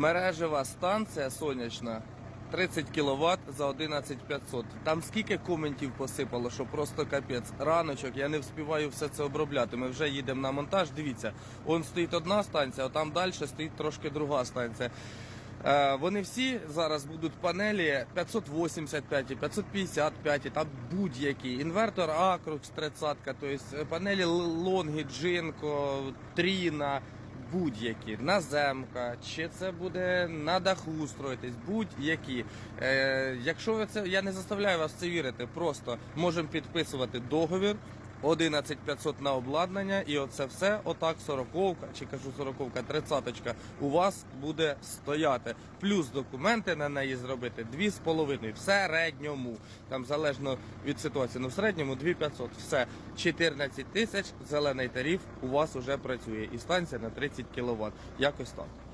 Мережева станція сонячна 30 кВт за 11500. Там скільки коментів посипало, що просто капець. Раночок, я не вспіваю все це обробляти. Ми вже їдемо на монтаж. Дивіться, он стоїть одна станція, а там далі стоїть трошки друга станція. Е, Вони всі зараз будуть панелі 585, 555, там будь-які. Інвертор Acrux 30, тобто панелі Лонгі, Джинко, Тріна, будь-які. Наземка, чи це буде на даху строїтись, будь-які. Е, якщо ви це, я не заставляю вас це вірити, просто можемо підписувати договір. 11500 на обладнання, і оце все, отак, сороковка, чи кажу сороковка, тридцяточка, у вас буде стояти. Плюс документи на неї зробити 2,5 в середньому. Там залежно від ситуації. Ну в середньому 2500. Все. 14 тисяч, зелений тариф у вас уже працює. І станція на 30 кВт. Якось так.